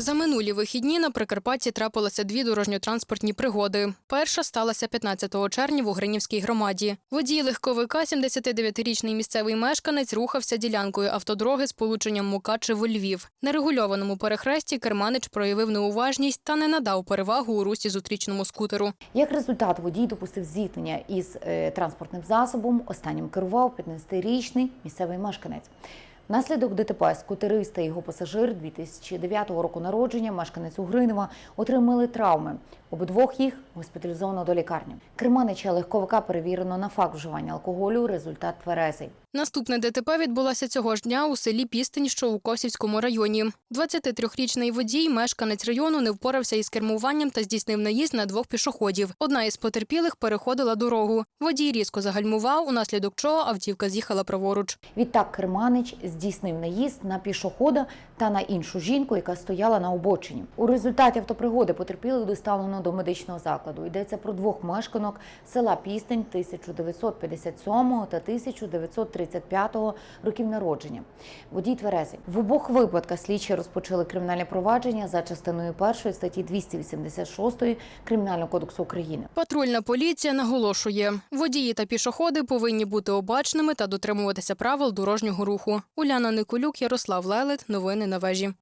За минулі вихідні на Прикарпатті трапилося дві дорожньо-транспортні пригоди. Перша сталася 15 червня в Угринівській громаді. Водій легковика, 79-річний місцевий мешканець, рухався ділянкою автодороги з полученням Мукачево Львів. На регульованому перехресті керманич проявив неуважність та не надав перевагу у русі зустрічному скутеру. Як результат, водій допустив зіткнення із е, транспортним засобом. Останнім керував 15-річний місцевий мешканець. Внаслідок ДТП скутерист та його пасажир 2009 року народження, мешканець Угринова, отримали травми. Обидвох їх госпіталізовано до лікарні. Керманича легковика перевірено на факт вживання алкоголю. Результат тверезий. Наступне ДТП відбулося цього ж дня у селі Пістень, що у Косівському районі. 23-річний водій, мешканець району, не впорався із кермуванням та здійснив наїзд на двох пішоходів. Одна із потерпілих переходила дорогу. Водій різко загальмував, унаслідок чого автівка з'їхала праворуч. Відтак Керманич здійснив наїзд на пішохода та на іншу жінку, яка стояла на обочині. У результаті автопригоди потерпілих доставлено до медичного закладу. Йдеться про двох мешканок села Пістень 1957 та 1935 років народження. Водій тверезий. В обох випадках слідчі розпочали кримінальне провадження за частиною першої статті 286 Кримінального кодексу України. Патрульна поліція наголошує, водії та пішоходи повинні бути обачними та дотримуватися правил дорожнього руху. Уляна Николюк, Ярослав Лелет. Новини на вежі.